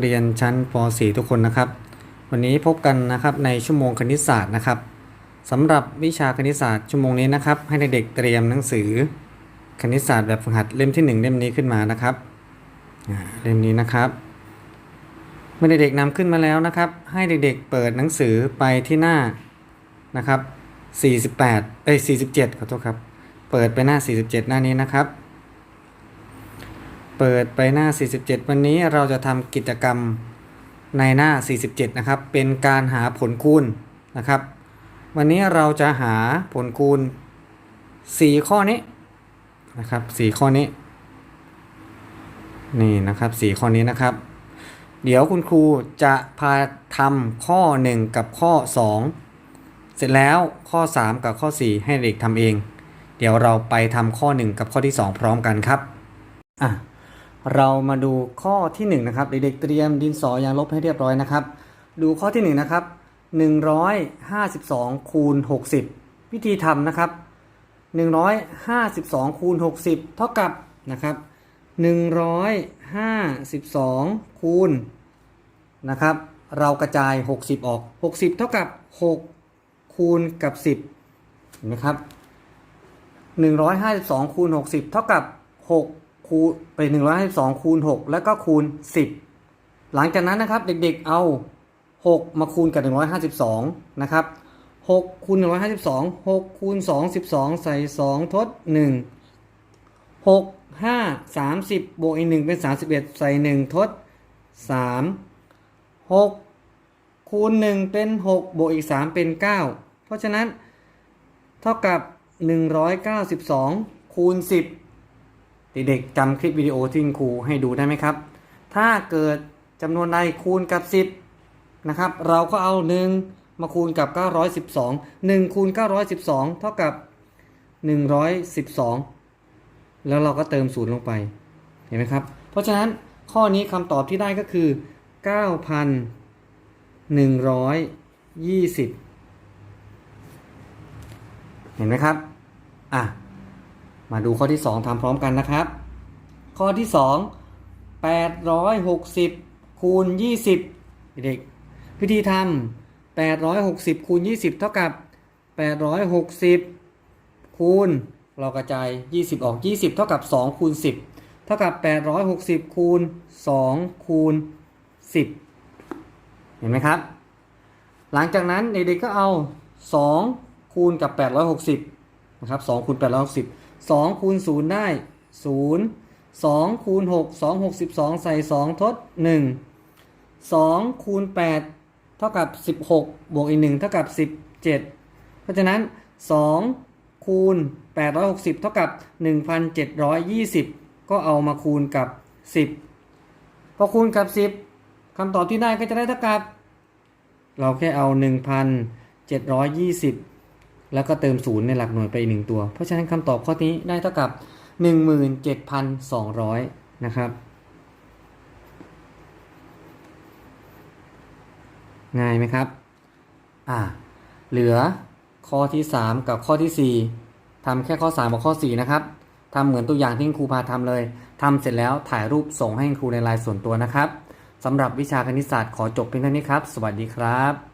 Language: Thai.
เรียนชั้นป .4 ทุกคนนะครับ วันนี้พบกันนะครับในชั่วโมงคณิตศาสตร์นะครับสำหรับวิชาคณิตศาสตร์ชั่วโมงนี้นะครับ ให้เด็กเตรียมหนังสือคณิตศาสตร์แบบฝึกหัดเล่มที่ 1 เล่มนี้ขึ้นมานะครับเล่มนี้นะครับ เมื่อเด็กๆนำขึ้นมาแล้วนะครับ ให้เด็กๆเปิดหนังสือไปที่หน้านะครับ48เอ้ย47ขอโทษครับ เปิดไปหน้า 47 หน้านี้นะครับ เปิดไปหน้า 47 วันนี้เราจะทำกิจกรรมในหน้า 47 นะครับ เป็นการหาผลคูณนะครับ วันนี้เราจะหาผลคูณ 4 ข้อนี้นะครับ 4 ข้อนี้ นี่นะครับ 4 ข้อนี้นะครับ เดี๋ยวคุณครูจะพาทำข้อ 1 กับข้อ 2 เสร็จแล้วข้อ 3 กับข้อ 4 ให้เด็กทำเอง เดี๋ยวเราไปทำข้อ 1 กับข้อที่ 2 พร้อมกันครับ อะ เรามาดูข้อที่1นะครับเด็กๆเตรียมดินสอยางลบให้เรียบร้อยนะครับ ดูข้อที่ 1 นะครับ 152คูณ60 วิธีทำนะครับ 152คูณ60 เท่ากับนะครับ 152คูณนะครับ เรากระจาย 60 ออก 60 เท่ากับ 6 คูณกับ 10เห็นไหมครับ 152คูณ60 เท่ากับ 6 คูไปหนึ่งร้อยห้าสิบสองคูณหกแล้วก็คูณสิบหลังจากนั้นนะครับเด็กๆเอาหกมาคูณกับหนึ่งร้อยห้าสิบสองนะครับหกคูณหนึ่งร้อยห้าสิบสองหกคูณสองสิบสองใส่สองทดหนึ่งหกห้าสามสิบบวกอีกหนึ่งเป็นสามสิบเอ็ดใส่หนึ่งทดสามหกคูณหนึ่งเป็นหกบวกอีกสามเป็นเก้าเพราะฉะนั้นเท่ากับหนึ่งร้อยเก้าสิบสองคูณสิบ เด็กๆจำคลิปวิดีโอที่ครูให้ดูได้ไหมครับ ถ้าเกิดจำนวนใดคูณกับ 10 นะครับ เราก็เอา 1 มาคูณกับ 912 1คูณ912 เท่ากับ 112 แล้วเราก็เติมศูนย์ลงไป เห็นไหมครับ เพราะฉะนั้นข้อนี้คำตอบที่ได้ก็คือ 9,120 เห็นไหมครับ อะ มาดูข้อที่ 2ทำพร้อมกันนะครับ ข้อที่ 2 860คูณ20 เด็กวิธีทำ860คูณ20 เท่ากับ 860คูณเรากระจาย 20 ออก 20 เท่ากับ2คูณ10 เท่ากับ 860คูณ2คูณ10 เห็นไหมครับ หลังจากนั้นเด็กๆก็เอา 2 คูณกับ 860นะครับ2คูณ860 2 คูณ 0 ได้ 0 2 คูณ 6 2 6 12 ใส่ 2 ทด 1 2 คูณ 8 เท่ากับ 16 บวกอีก 1 เท่ากับ 17 เพราะฉะนั้น 2 คูณ 860 เท่ากับ 1,720 ก็เอามาคูณกับ 10 พอคูณกับ 10 คำตอบที่ได้ก็จะได้เท่ากับ เราแค่เอา 1,720 แล้วก็เติมศูนย์ในหลักหน่วยไปอีกหนึ่งตัว เพราะฉะนั้นคำตอบข้อนี้ได้เท่ากับ 17,200 นะครับง่ายไหมครับ อ่า เหลือข้อที่ 3 กับข้อที่ 4ทำแค่ข้อ 3 กับข้อ 4 นะครับทำเหมือนตัวอย่างที่ครูพาทำเลยทำเสร็จแล้วถ่ายรูปส่งให้ครูในไลน์ส่วนตัวนะครับสำหรับวิชาคณิตศาสตร์ขอจบเพียงเท่านี้ครับ สวัสดีครับ